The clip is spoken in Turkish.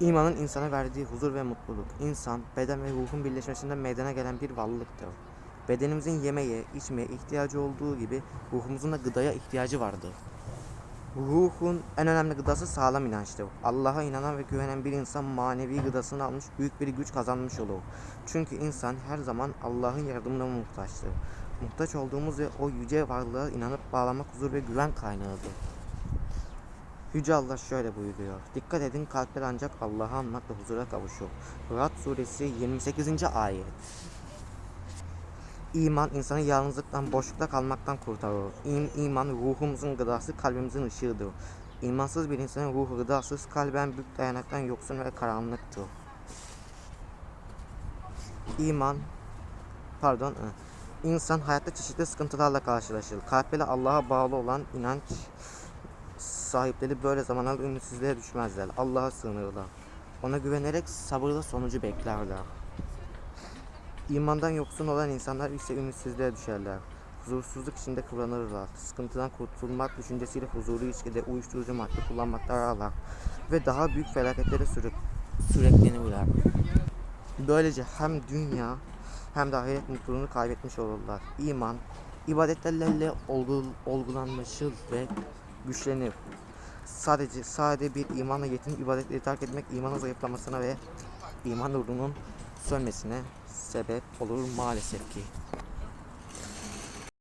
İmanın insana verdiği huzur ve mutluluk. İnsan, beden ve ruhun birleşmesinden meydana gelen bir varlıktır. Bedenimizin yemeğe, içmeye ihtiyacı olduğu gibi ruhumuzun da gıdaya ihtiyacı vardır. Ruhun en önemli gıdası sağlam inançtır. Allah'a inanan ve güvenen bir insan manevi gıdasını almış, büyük bir güç kazanmış olur. Çünkü insan her zaman Allah'ın yardımına muhtaçtır. Muhtaç olduğumuz ve o yüce varlığa inanıp bağlamak huzur ve güven kaynağıdır. Yüce Allah şöyle buyuruyor. Dikkat edin kalpler ancak Allah'ı anmakla huzura kavuşur. Rad suresi 28. ayet. İman insanı yalnızlıktan, boşlukta kalmaktan kurtarır. İm, iman ruhumuzun gıdası, kalbimizin ışığıdır. İmansız bir insanın ruhu gıdasız, kalben büyük dayanaktan yoksun ve karanlıktır. İman, pardon, insan hayatta çeşitli sıkıntılarla karşılaşır. Kalpleri Allah'a bağlı olan inanç sahipleri böyle zamanlarda ümitsizliğe düşmezler. Allah'a sığınırlar. Ona güvenerek sabırla sonucu beklerler. İmandan yoksun olan insanlar ise ümitsizliğe düşerler. Huzursuzluk içinde kıvranırlar. Sıkıntıdan kurtulmak düşüncesiyle huzuru içkide uyuşturucu madde kullanmakta ararlar. Ve daha büyük felaketlere sürük, sürüklenirler. Böylece hem dünya hem de ahiret mutluluğunu kaybetmiş olurlar. İman, ibadetlerle olgu, olgulanmışır ve güçlenir. Sadece sade bir imanla yetinip ibadetleri terk etmek imanın zayıflamasına ve iman nurunun sönmesine sebep olur maalesef ki.